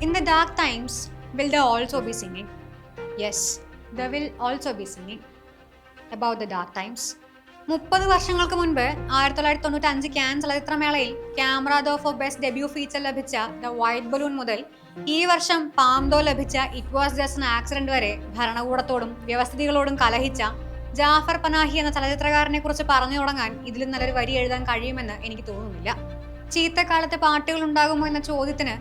In the dark times, will they also be singing? Yes, they will also be singing about the dark times. മുപ്പത് വർഷങ്ങൾക്ക് മുൻപ് ആയിരത്തി തൊള്ളായിരത്തി തൊണ്ണൂറ്റി അഞ്ച് Cannes ചലച്ചിത്രമേളയിൽ camera d'or for best debut feature ലഭിച്ച the white balloon മുതൽ ഈ വർഷം പാംദോ ലഭിച്ച ഇറ്റ് വാസ് ജസ്റ്റ് ആക്സിഡന്റ് വരെ ഭരണകൂടത്തോടും വ്യവസ്ഥിതികളോടും കലഹിച്ച ജാഫർ പനാഹി എന്ന ചലച്ചിത്രകാരനെ കുറിച്ച് പറഞ്ഞു തുടങ്ങാൻ ഇതിലും നല്ലൊരു വരി എഴുതാൻ കഴിയുമെന്ന് എനിക്ക് തോന്നുന്നില്ല ചീത്തക്കാലത്ത് പാട്ടുകൾ ഉണ്ടാകുമോ എന്ന ചോദ്യത്തിന്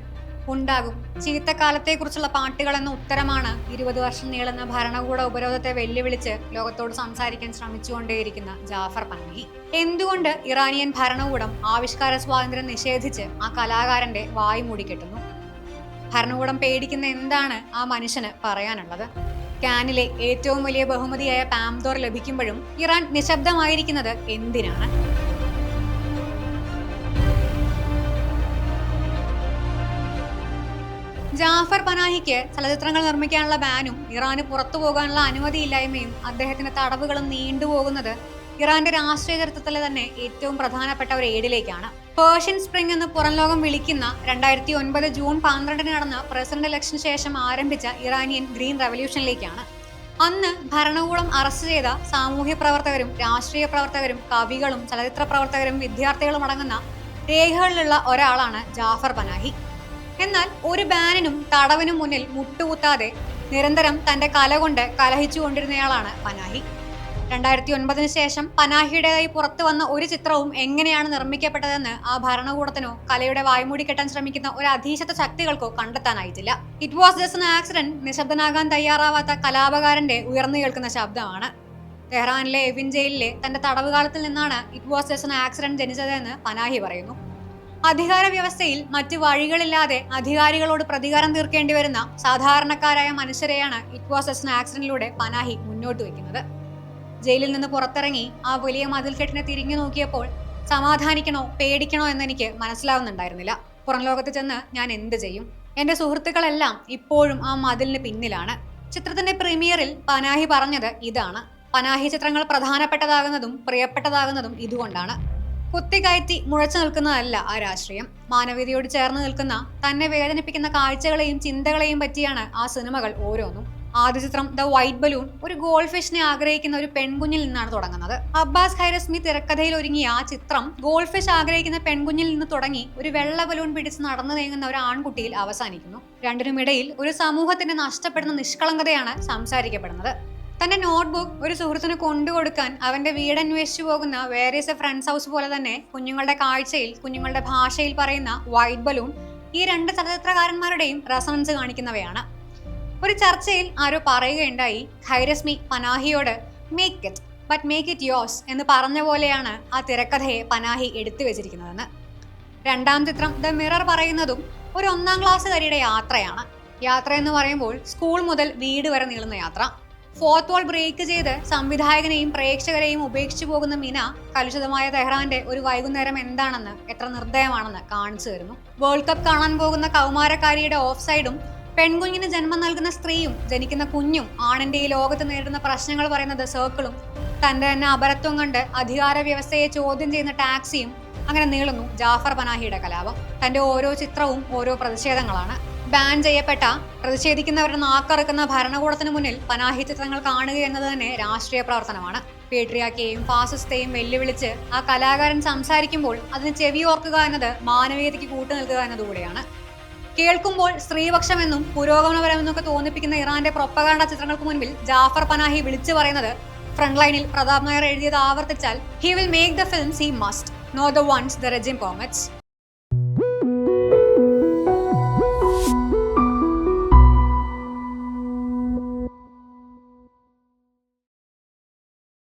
ഉണ്ടാകും. ചീത്തക്കാലത്തെക്കുറിച്ചുള്ള പാട്ടുകൾ എന്ന ഉത്തരമാണ് ഇരുപത് വർഷം നീളുന്ന ഭരണകൂട ഉപരോധത്തെ വെല്ലുവിളിച്ച് ലോകത്തോട് സംസാരിക്കാൻ ശ്രമിച്ചുകൊണ്ടേയിരിക്കുന്ന ജാഫർ പനാഹി എന്തുകൊണ്ട് ഇറാനിയൻ ഭരണകൂടം ആവിഷ്കാര സ്വാതന്ത്ര്യം നിഷേധിച്ച് ആ കലാകാരന്റെ വായ് മൂടിക്കെട്ടുന്നു ഭരണകൂടം പേടിക്കുന്ന എന്താണ് ആ മനുഷ്യന് പറയാനുള്ളത്? കാനിലെ ഏറ്റവും വലിയ ബഹുമതിയായ പാംദോർ ലഭിക്കുമ്പോഴും ഇറാൻ നിശബ്ദമായിരിക്കുന്നത് എന്തിനാണ്? ജാഫർ പനാഹിക്ക് ചലച്ചിത്രങ്ങൾ നിർമ്മിക്കാനുള്ള ബാനും ഇറാന് പുറത്തു പോകാനുള്ള അനുമതിയില്ലായ്മയും അദ്ദേഹത്തിന്റെ തടവുകളും നീണ്ടുപോകുന്നത് ഇറാന്റെ രാഷ്ട്രീയ ചരിത്രത്തിലെ തന്നെ ഏറ്റവും പ്രധാനപ്പെട്ട ഒരു ഏടിലേക്കാണ്. പേർഷ്യൻ സ്പ്രിംഗ് എന്ന് പുറം ലോകം വിളിക്കുന്ന രണ്ടായിരത്തി ഒൻപത് ജൂൺ പന്ത്രണ്ടിന് നടന്ന പ്രസിഡന്റ് ഇലക്ഷന് ശേഷം ആരംഭിച്ച ഇറാനിയൻ ഗ്രീൻ റവല്യൂഷനിലേക്കാണ്. അന്ന് ഭരണകൂടം അറസ്റ്റ് ചെയ്ത സാമൂഹ്യ പ്രവർത്തകരും രാഷ്ട്രീയ പ്രവർത്തകരും കവികളും ചലച്ചിത്ര പ്രവർത്തകരും വിദ്യാർത്ഥികളും അടങ്ങുന്ന രേഖകളിലുള്ള ഒരാളാണ് ജാഫർ പനാഹി. എന്നാൽ ഒരു ബാനിനും തടവിനും മുന്നിൽ മുട്ടുകുത്താതെ നിരന്തരം തന്റെ കല കൊണ്ട് കലഹിച്ചുകൊണ്ടിരുന്നയാളാണ് പനാഹി. രണ്ടായിരത്തി ഒൻപതിന് ശേഷം പനാഹിയുടേതായി പുറത്തു വന്ന ഒരു ചിത്രവും എങ്ങനെയാണ് നിർമ്മിക്കപ്പെട്ടതെന്ന് ആ ഭരണകൂടത്തിനോ കലയുടെ വായ്മൂടി കെട്ടാൻ ശ്രമിക്കുന്ന ഒരു അധീശത്ത ശക്തികൾക്കോ കണ്ടെത്താനായിട്ടില്ല. It was just an accident നിശബ്ദനാകാൻ തയ്യാറാവാത്ത കലാപകാരന്റെ ഉയർന്നു കേൾക്കുന്ന ശബ്ദമാണ്. തെഹ്റാനിലെ എവിൻ ജയിലിലെ തന്റെ തടവുകാലത്തിൽ നിന്നാണ് it was just an accident ജനിച്ചതെന്ന് Panahi പറയുന്നു. അധികാര വ്യവസ്ഥയിൽ മറ്റ് വഴികളില്ലാതെ അധികാരികളോട് പ്രതികാരം തീർക്കേണ്ടി വരുന്ന സാധാരണക്കാരായ മനുഷ്യരെയാണ് ഇറ്റ് വാസ് എ പനാഹി മുന്നോട്ട് വയ്ക്കുന്നത്. ജയിലിൽ നിന്ന് പുറത്തിറങ്ങി ആ വലിയ മതിൽക്കെട്ടിനെ തിരിഞ്ഞു നോക്കിയപ്പോൾ സമാധാനിക്കണോ പേടിക്കണോ എന്ന് എനിക്ക് മനസ്സിലാവുന്നുണ്ടായിരുന്നില്ല. പുറം ലോകത്ത് ചെന്ന് ഞാൻ എന്ത് ചെയ്യും? എന്റെ സുഹൃത്തുക്കളെല്ലാം ഇപ്പോഴും ആ മതിലിന് പിന്നിലാണ്. ചിത്രത്തിന്റെ പ്രീമിയറിൽ പനാഹി പറഞ്ഞത് ഇതാണ്. പനാഹി ചിത്രങ്ങൾ പ്രധാനപ്പെട്ടതാകുന്നതും പ്രിയപ്പെട്ടതാകുന്നതും ഇതുകൊണ്ടാണ്. കുത്തിക്കയറ്റി മുഴച്ചു നിൽക്കുന്നതല്ല ആ രാഷ്ട്രീയം. മാനവീയതയോട് ചേർന്ന് നിൽക്കുന്ന തന്നെ വേദനിപ്പിക്കുന്ന കാഴ്ചകളെയും ചിന്തകളെയും പറ്റിയാണ് ആ സിനിമകൾ ഓരോന്നും. ആദ്യ ചിത്രം ദ വൈറ്റ് ബലൂൺ ഒരു ഗോൾഡ് ഫിഷിനെ ആഗ്രഹിക്കുന്ന ഒരു പെൺകുഞ്ഞിൽ നിന്നാണ് തുടങ്ങുന്നത്. അബ്ബാസ് ഖൈറസ്മി തിരക്കഥയിൽ ഒരുങ്ങിയ ആ ചിത്രം ഗോൾഡ് ഫിഷ് ആഗ്രഹിക്കുന്ന പെൺകുഞ്ഞിൽ നിന്ന് തുടങ്ങി ഒരു വെള്ള ബലൂൺ പിടിച്ച് നടന്നു നീങ്ങുന്ന ഒരു ആൺകുട്ടിയിൽ അവസാനിക്കുന്നു. രണ്ടിനുമിടയിൽ ഒരു സമൂഹത്തിന്റെ നഷ്ടപ്പെടുന്ന നിഷ്കളങ്കതയാണ് സംസാരിക്കപ്പെടുന്നത്. തന്റെ നോട്ട്ബുക്ക് ഒരു സുഹൃത്തിന് കൊണ്ടുകൊടുക്കാൻ അവന്റെ വീട് അന്വേഷിച്ചു പോകുന്ന വേരിയസ് ഫ്രണ്ട്സ് ഹൗസ് പോലെ തന്നെ കുഞ്ഞുങ്ങളുടെ കാഴ്ചയിൽ കുഞ്ഞുങ്ങളുടെ ഭാഷയിൽ പറയുന്ന വൈറ്റ് ബലൂൺ ഈ രണ്ട് ചലച്ചിത്രകാരന്മാരുടെയും റെസണൻസ് കാണിക്കുന്നവയാണ്. ഒരു ചർച്ചയിൽ ആരോ പറയുകയുണ്ടായി ഖൈരസ്മി പനാഹിയോട് make it but make it yours എന്ന് പറഞ്ഞ പോലെയാണ് ആ തിരക്കഥയെ പനാഹി എടുത്തു വെച്ചിരിക്കുന്നതെന്ന്. രണ്ടാം ചിത്രം ദ മിറർ പറയുന്നതും ഒരു ഒന്നാം ക്ലാസ് ക്ലാസ്സുകാരിയുടെ യാത്രയാണ്. യാത്ര എന്ന് പറയുമ്പോൾ സ്കൂൾ മുതൽ വീട് വരെ നീളുന്ന യാത്ര. ഫോർത്ത് വാൾ ബ്രേക്ക് ചെയ്ത് സംവിധായകനെയും പ്രേക്ഷകരെയും ഉപേക്ഷിച്ചു പോകുന്ന മിന കലുഷിതമായ തെഹ്റാന്റെ ഒരു വൈകുന്നേരം എന്താണെന്ന് എത്ര നിർദ്ദയമാണെന്ന് കാണിച്ചു തരുന്നു. വേൾഡ് കപ്പ് കാണാൻ പോകുന്ന കൗമാരക്കാരിയുടെ ഓഫ് സൈഡും പെൺകുഞ്ഞിന് ജന്മം നൽകുന്ന സ്ത്രീയും ജനിക്കുന്ന കുഞ്ഞും ആണിന്റെ ഈ ലോകത്ത് നേരിടുന്ന പ്രശ്നങ്ങൾ പറയുന്നത് സർക്കിളും തന്റെ തന്നെ അപരത്വം കണ്ട് അധികാര വ്യവസ്ഥയെ ചോദ്യം ചെയ്യുന്ന ടാക്സിയും അങ്ങനെ നീളുന്നു ജാഫർ പനാഹിയുടെ കലാപം. തന്റെ ഓരോ ചിത്രവും ഓരോ പ്രതിഷേധങ്ങളാണ്. ബാൻ ചെയ്യപ്പെട്ട പ്രതിഷേധിക്കുന്നവരുടെ നാക്കറക്കുന്ന ഭരണകൂടത്തിന് മുന്നിൽ പനാഹി ചിത്രങ്ങൾ കാണുക എന്നത് തന്നെ രാഷ്ട്രീയ പ്രവർത്തനമാണ്. പേട്രിയാക്കിയെയും ഫാസിസ്റ്റെയും വെല്ലുവിളിച്ച് ആ കലാകാരൻ സംസാരിക്കുമ്പോൾ അതിന് ചെവി ഓർക്കുക എന്നത് കൂട്ടു നിൽക്കുക എന്നതുകൂടെയാണ്. കേൾക്കുമ്പോൾ സ്ത്രീപക്ഷമെന്നും പുരോഗമനപരമെന്നൊക്കെ തോന്നിപ്പിക്കുന്ന ഇറാന്റെ പ്രൊപ്പകാണ്ട ചിത്രങ്ങൾക്ക് മുൻപിൽ ജാഫർ പനാഹി വിളിച്ചു പറയുന്നത് ഫ്രണ്ട് ലൈനിൽ പ്രതാപ് നായർ എഴുതിയത് ആവർത്തിച്ചാൽ he will make the films he must know the ones the regime permits